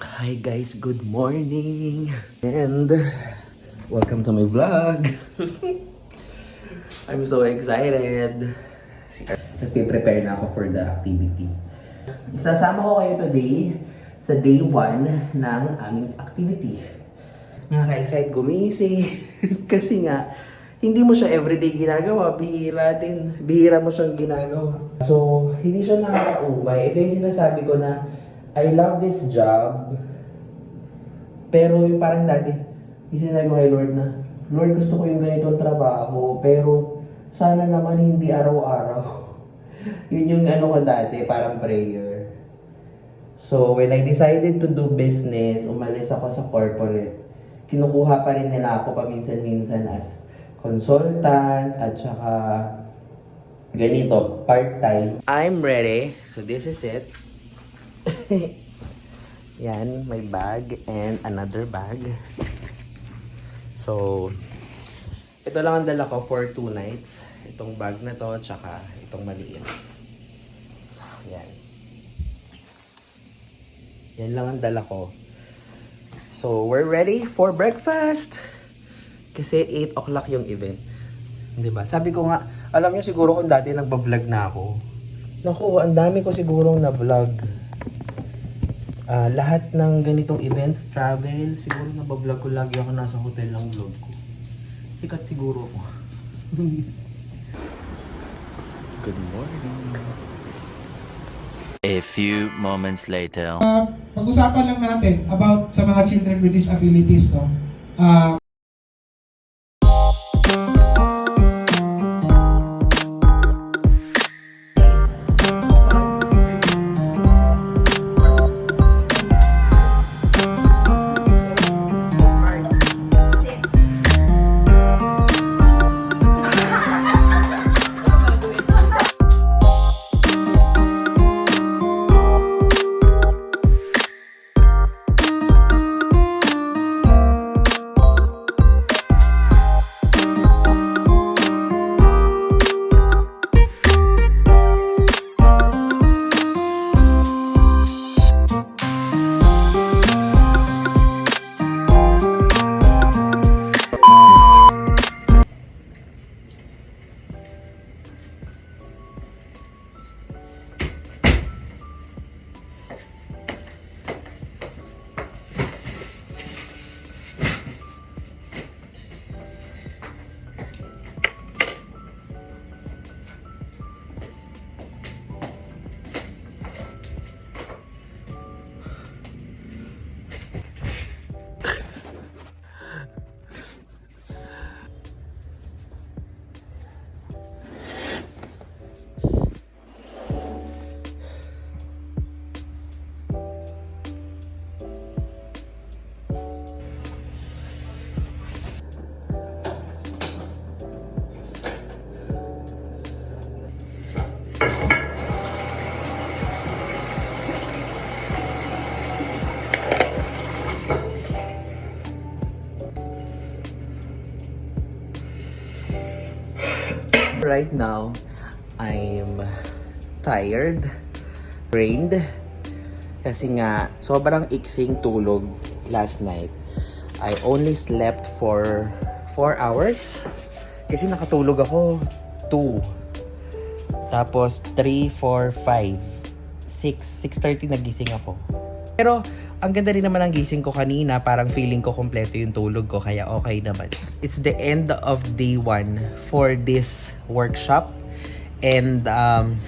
Hi guys, good morning! And welcome to my vlog! I'm so excited! Nagpe-prepare na ako for the activity. Sasama ko kayo today sa day 1 ng aming activity. Nakaka-excite gumising. Kasi nga, hindi mo siya everyday ginagawa. Bihira din. Bihira mo siyang ginagawa. So, hindi siya nakakaumay. Ito yung sinasabi ko na, I love this job. Pero yung parang dati, sinasabi ko kay Lord na, Lord, gusto ko yung ganitong trabaho, pero sana naman hindi araw-araw. Yun yung ano ko dati, parang prayer. So, when I decided to do business, umalis ako sa corporate. Kinukuha pa rin nila ako paminsan-minsan as consultant at saka ganito, part-time. I'm ready. So, this is it. Yan, my bag and another bag. So, ito lang ang dala ko for two nights. Itong bag na to, tsaka itong maliit. Yan. Yan lang ang dala ko. So, we're ready for breakfast. Kasi 8 o'clock yung event. Ba? Sabi ko nga, alam nyo siguro kung dati nagba-vlog na ako. Naku, ang dami ko sigurong na-vlog. Ah, lahat ng ganitong events, travel, siguro nabablog ko lagi ako nasa hotel ng vlog ko. Sikat siguro ako. Good morning. A few moments later. Uh, pag-usapan lang natin about sa mga children with disabilities, no? Uh, Right now, I'm tired, drained, kasi nga sobrang iksing tulog last night. I only slept for 4 hours kasi nakatulog ako 2. Tapos 3, 4, 5, 6, 6.30 nagising ako. Pero ang ganda rin naman ang gising ko kanina, parang feeling ko kompleto yung tulog ko, kaya okay naman. It's the end of day one for this workshop. And um,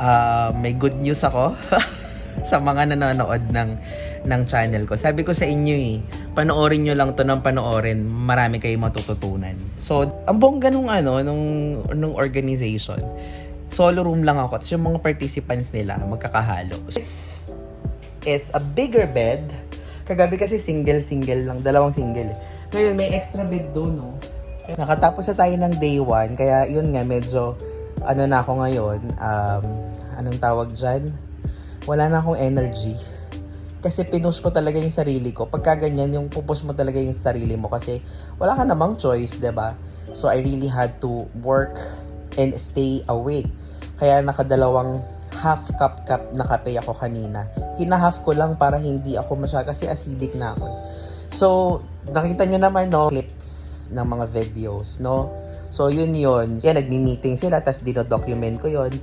uh, may good news ako sa mga nanonood ng, ng channel ko. Sabi ko sa inyo eh, panoorin nyo lang to ng panoorin, marami kayong matututunan. So, ang bongga nung ano, nung, nung organization, solo room lang ako. Tapos yung mga participants nila, magkakahalo. Is a bigger bed. Kagabi kasi single-single lang, dalawang single. Ngayon, may extra bed doon, no? Nakatapos na tayo ng day one, kaya yun nga, medyo, ano na ako ngayon, um, anong tawag dyan? Wala na akong energy. Kasi pinush ko talaga yung sarili ko. Pagka ganyan, yung pupush mo talaga yung sarili mo kasi wala ka namang choice, ba? So I really had to work and stay awake. Kaya nakadalawang half cup cup na kape ako kanina. Hina-half ko lang para hindi ako masyado kasi acidic na ako. So, nakita nyo naman, no, clips ng mga videos, no? So, yun yun. Kaya nagmi-meeting sila, tapos dino-document ko yun.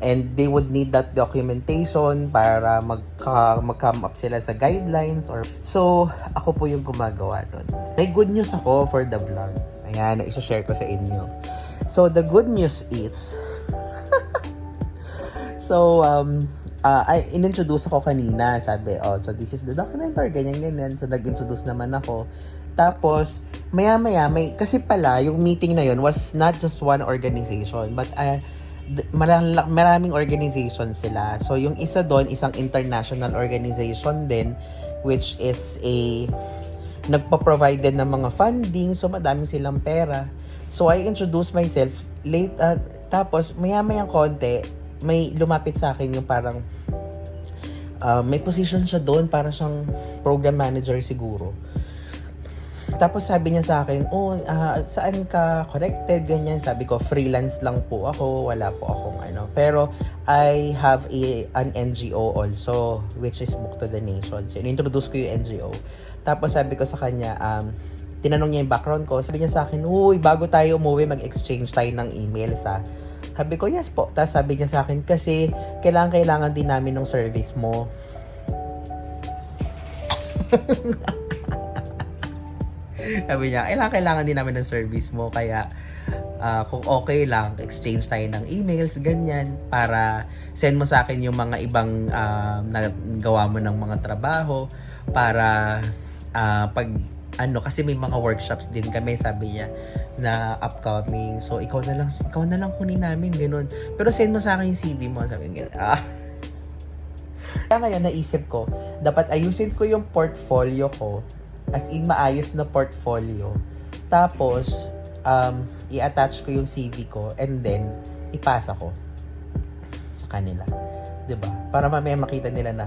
And they would need that documentation para magka, mag-come up sila sa guidelines. or So, ako po yung gumagawa nun. May good news ako for the vlog. Ayan, isa-share ko sa inyo. So, the good news is, So, um, uh, I inintroduce ako kanina. Sabi, oh, so this is the documenter, ganyan, ganyan. So, nag-introduce naman ako. Tapos, maya-maya, may, kasi pala, yung meeting na yun was not just one organization, but uh, maraming organization sila. So, yung isa doon, isang international organization din, which is a nagpa-provide din ng mga funding, so madami silang pera. So, I introduced myself late, uh, tapos maya-maya konti, may lumapit sa akin yung parang uh, may position siya doon para siyang program manager siguro. Tapos sabi niya sa akin, oh, ah, saan ka connected, ganyan. Sabi ko, freelance lang po ako, wala po akong ano. Pero, I have a, an NGO also, which is Book to the Nations. So, introduce ko yung NGO. Tapos sabi ko sa kanya, um, tinanong niya yung background ko. Sabi niya sa akin, uy, bago tayo umuwi, mag-exchange tayo ng email sa sabi ko, yes po. Tapos sabi niya sa akin, kasi kailangan-kailangan din namin ng service mo. sabi niya, kailangan, kailangan din namin ng service mo. Kaya, ah, kung okay lang, exchange tayo ng emails, ganyan, para send mo sa akin yung mga ibang ah, nagawa mo ng mga trabaho, para ah, pag, ano, kasi may mga workshops din kami, sabi niya, na upcoming. So, ikaw na lang, ikaw na lang kunin namin, ganun. Pero send mo sa akin yung CV mo, sabi niya, ah. Kaya ngayon, naisip ko, dapat ayusin ko yung portfolio ko, as in maayos na portfolio. Tapos, um, i-attach ko yung CV ko, and then, ipasa ko sa kanila. 'Di ba? Para mamaya makita nila na,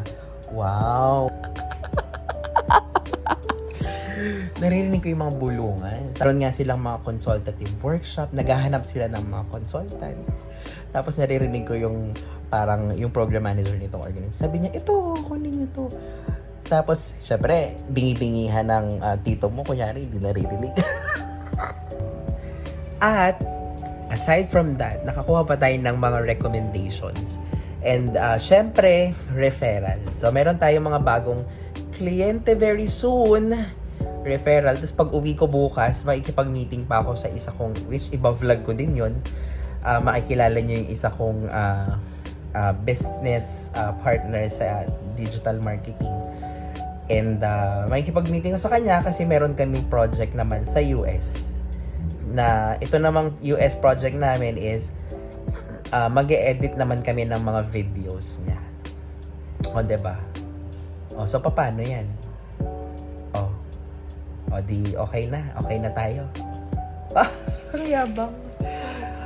wow, naririnig ko yung mga bulungan. Saron nga silang mga consultative workshop, naghahanap sila ng mga consultants. Tapos naririnig ko yung parang yung program manager nitong organization. Sabi niya, ito, kunin niyo to. Tapos, syempre, bingi-bingihan ng ah, tito mo, kunyari, hindi naririnig. At, aside from that, nakakuha pa tayo ng mga recommendations. And, uh, syempre, referrals. So, meron tayong mga bagong kliyente very soon referral. Tapos pag uwi ko bukas, makikipag-meeting pa ako sa isa kong, which iba vlog ko din yon uh, makikilala niyo yung isa kong uh, uh, business uh, partner sa digital marketing. And uh, makikipag-meeting ko sa kanya kasi meron kaming project naman sa US. Na ito namang US project namin is uh, mag edit naman kami ng mga videos niya. O, ba? O, so paano 'yan? O. Di okay na, okay na tayo. Ah, ang yabang.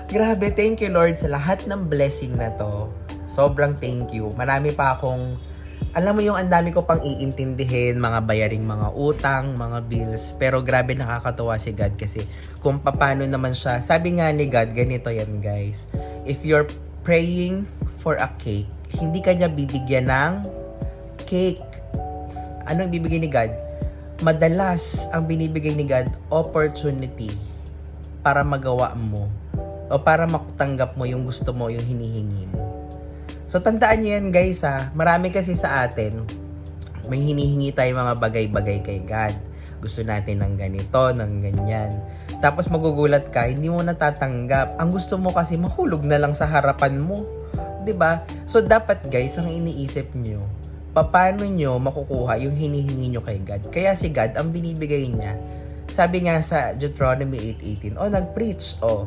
Grabe, thank you Lord sa lahat ng blessing na to. Sobrang thank you. Marami pa akong alam mo yung ang dami ko pang iintindihin, mga bayaring mga utang, mga bills. Pero grabe nakakatuwa si God kasi kung paano naman siya. Sabi nga ni God, ganito yan guys. If you're praying for a cake, hindi ka niya bibigyan ng cake. Anong bibigyan ni God? Madalas ang binibigay ni God, opportunity para magawa mo o para matanggap mo yung gusto mo, yung hinihingi mo. So, tandaan nyo yan guys ha. Marami kasi sa atin, may hinihingi tayo mga bagay-bagay kay God. Gusto natin ng ganito, ng ganyan. Tapos magugulat ka, hindi mo natatanggap. Ang gusto mo kasi mahulog na lang sa harapan mo. ba? So, dapat guys, ang iniisip nyo, paano nyo makukuha yung hinihingi nyo kay God. Kaya si God, ang binibigay niya, sabi nga sa Deuteronomy 8.18, oh, nag-preach, oh.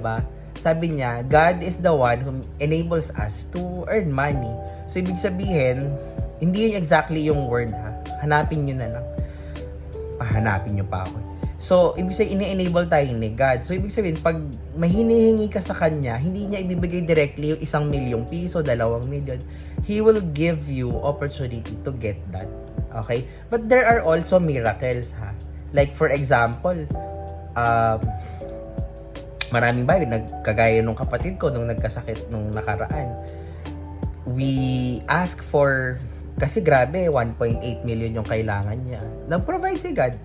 ba? Sabi niya, God is the one who enables us to earn money. So, ibig sabihin, hindi yun exactly yung word ha. Hanapin nyo na lang. Pahanapin nyo pa ako. So, ibig sabihin, ini-enable tayo ni God. So, ibig sabihin, pag may hinihingi ka sa Kanya, hindi niya ibibigay directly yung isang milyong piso, dalawang milyon. He will give you opportunity to get that. Okay? But there are also miracles, ha? Like, for example, um, maraming bagay, nagkagaya nung kapatid ko nung nagkasakit nung nakaraan. we ask for, kasi grabe, 1.8 million yung kailangan niya. Nag-provide si God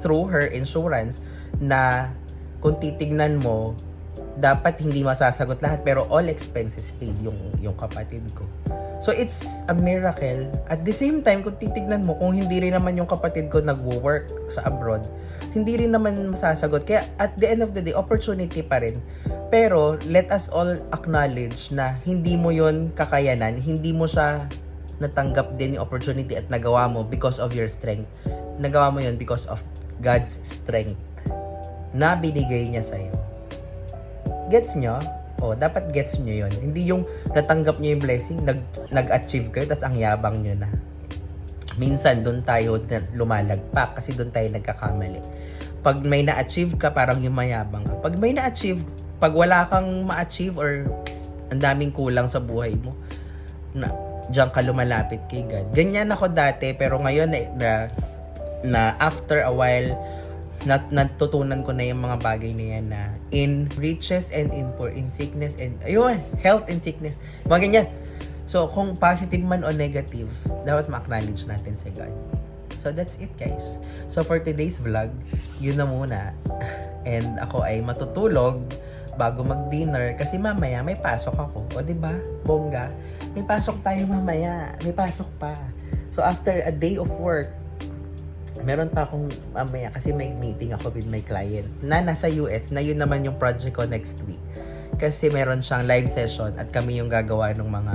through her insurance na kung titignan mo, dapat hindi masasagot lahat pero all expenses paid yung yung kapatid ko. So it's a miracle. At the same time, kung titignan mo, kung hindi rin naman yung kapatid ko nagwo-work sa abroad, hindi rin naman masasagot. Kaya at the end of the day, opportunity pa rin. Pero let us all acknowledge na hindi mo yon kakayanan, hindi mo siya natanggap din yung opportunity at nagawa mo because of your strength. Nagawa mo yon because of God's strength na binigay niya sa'yo. Gets nyo? O, dapat gets nyo yon Hindi yung natanggap nyo yung blessing, nag, nag-achieve kayo, tas ang yabang nyo na. Minsan, doon tayo lumalagpak kasi doon tayo nagkakamali. Pag may na-achieve ka, parang yung mayabang. Pag may na-achieve, pag wala kang ma-achieve or ang daming kulang sa buhay mo, na diyan ka lumalapit kay God. Ganyan ako dati, pero ngayon na, na, na after a while, nat natutunan ko na yung mga bagay na yan na in riches and in poor, in sickness and, ayun, health and sickness. Mga ganyan. So, kung positive man o negative, dapat ma-acknowledge natin si God. So, that's it guys. So, for today's vlog, yun na muna. And ako ay matutulog bago mag-dinner kasi mamaya may pasok ako. O, di ba? Bongga. May pasok tayo mamaya. May pasok pa. So, after a day of work, meron pa akong mamaya kasi may meeting ako with my client na nasa US na yun naman yung project ko next week. Kasi meron siyang live session at kami yung gagawa ng mga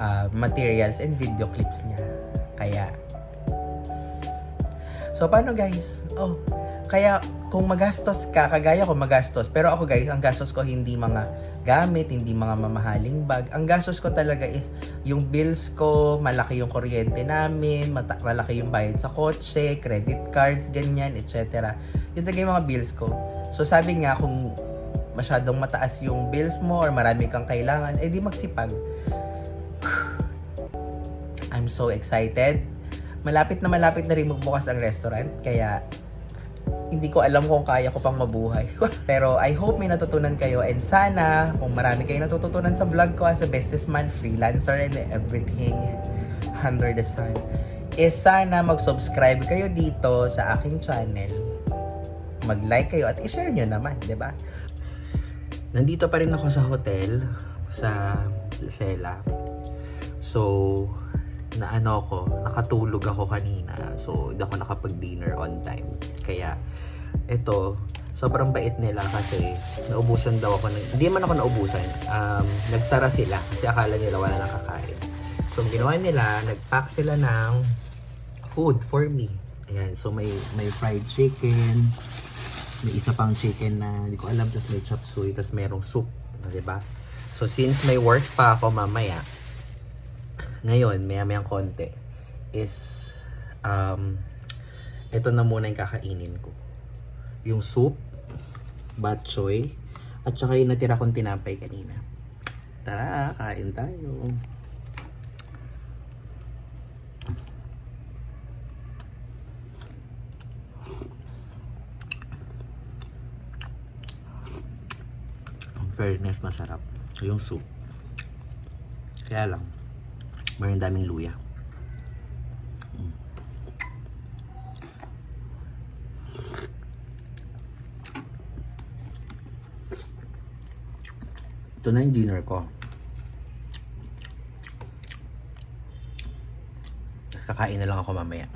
ah, materials and video clips niya. Kaya, so paano guys? Oh, kaya kung magastos ka, kagaya ko magastos. Pero ako guys, ang gastos ko hindi mga gamit, hindi mga mamahaling bag. Ang gastos ko talaga is yung bills ko, malaki yung kuryente namin, mata- malaki yung bayad sa kotse, credit cards, ganyan, etc. Yun talaga yung mga bills ko. So sabi nga, kung masyadong mataas yung bills mo or marami kang kailangan, eh di magsipag. I'm so excited. Malapit na malapit na rin magbukas ang restaurant, kaya hindi ko alam kung kaya ko pang mabuhay. Pero I hope may natutunan kayo and sana kung marami kayong natututunan sa vlog ko as a businessman, freelancer, and everything under the sun, is sana mag-subscribe kayo dito sa aking channel. Mag-like kayo at i-share nyo naman, di ba? Nandito pa rin ako sa hotel sa Sela. So, na ano ako, nakatulog ako kanina. So, hindi ako nakapag-dinner on time. Kaya, ito, sobrang bait nila kasi naubusan daw ako. Ng, hindi man ako naubusan. Um, nagsara sila kasi akala nila wala nang kakain. So, ginawa nila, nag-pack sila ng food for me. Ayan, so may may fried chicken, may isa pang chicken na hindi ko alam, tapos may chop suey, tapos merong soup, di ba? So, since may work pa ako mamaya, ngayon, maya mayang konti, is, um, ito na muna yung kakainin ko. Yung soup, bok choy, at saka yung natira kong tinapay kanina. Tara, kain tayo. Fairness, masarap. Yung soup. Kaya lang, mayroon daming luya. Ito na yung dinner ko. Tapos kakain na lang ako mamaya.